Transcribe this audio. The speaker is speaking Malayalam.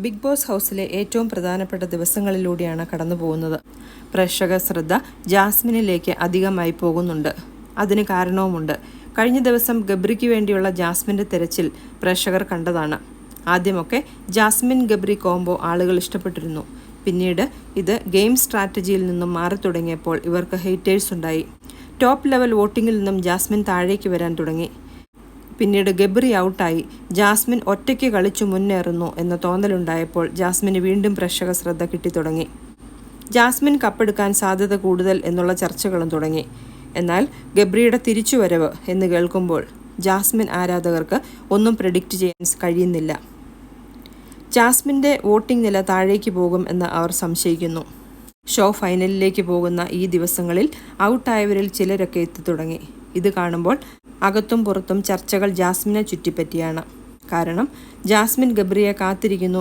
ബിഗ് ബോസ് ഹൗസിലെ ഏറ്റവും പ്രധാനപ്പെട്ട ദിവസങ്ങളിലൂടെയാണ് കടന്നു പോകുന്നത് പ്രേക്ഷക ശ്രദ്ധ ജാസ്മിനിലേക്ക് അധികമായി പോകുന്നുണ്ട്. അതിന് കാരണവുമുണ്ട്. കഴിഞ്ഞ ദിവസം ഗബ്രിക്ക് വേണ്ടിയുള്ള ജാസ്മിന്റെ തിരച്ചിൽ പ്രേക്ഷകർ കണ്ടതാണ്. ആദ്യമൊക്കെ ജാസ്മിൻ ഗബ്രി കോംബോ ആളുകൾ ഇഷ്ടപ്പെട്ടിരുന്നു. പിന്നീട് ഇത് ഗെയിം സ്ട്രാറ്റജിയിൽ നിന്നും മാറി തുടങ്ങിയപ്പോൾ ഇവർക്ക് ഹെയ്റ്റേഴ്സ് ഉണ്ടായി. ടോപ്പ് ലെവൽ വോട്ടിങ്ങിൽ നിന്നും ജാസ്മിൻ താഴേക്ക് വരാൻ തുടങ്ങി. പിന്നീട് ഗബ്രി ഔട്ടായി. ജാസ്മിൻ ഒറ്റയ്ക്ക് കളിച്ചു മുന്നേറുന്നു എന്ന തോന്നലുണ്ടായപ്പോൾ ജാസ്മിന് വീണ്ടും പ്രേക്ഷക ശ്രദ്ധ കിട്ടിത്തുടങ്ങി. ജാസ്മിൻ കപ്പെടുക്കാൻ സാധ്യത കൂടുതൽ എന്നുള്ള ചർച്ചകളും തുടങ്ങി. എന്നാൽ ഗബ്രിയുടെ തിരിച്ചുവരവ് എന്ന് കേൾക്കുമ്പോൾ ജാസ്മിൻ ആരാധകർക്ക് ഒന്നും പ്രഡിക്റ്റ് ചെയ്യാൻ കഴിയുന്നില്ല. ജാസ്മിന്റെ വോട്ടിംഗ് നില താഴേക്ക് പോകും എന്ന് അവർ സംശയിക്കുന്നു. ഷോ ഫൈനലിലേക്ക് പോകുന്ന ഈ ദിവസങ്ങളിൽ ഔട്ടായവരിൽ ചിലരൊക്കെ എത്തിത്തുടങ്ങി. ഇത് കാണുമ്പോൾ അകത്തും പുറത്തും ചർച്ചകൾ ജാസ്മിനെ ചുറ്റിപ്പറ്റിയാണ്. കാരണം ജാസ്മിൻ ഗബ്രിയെ കാത്തിരിക്കുന്നു.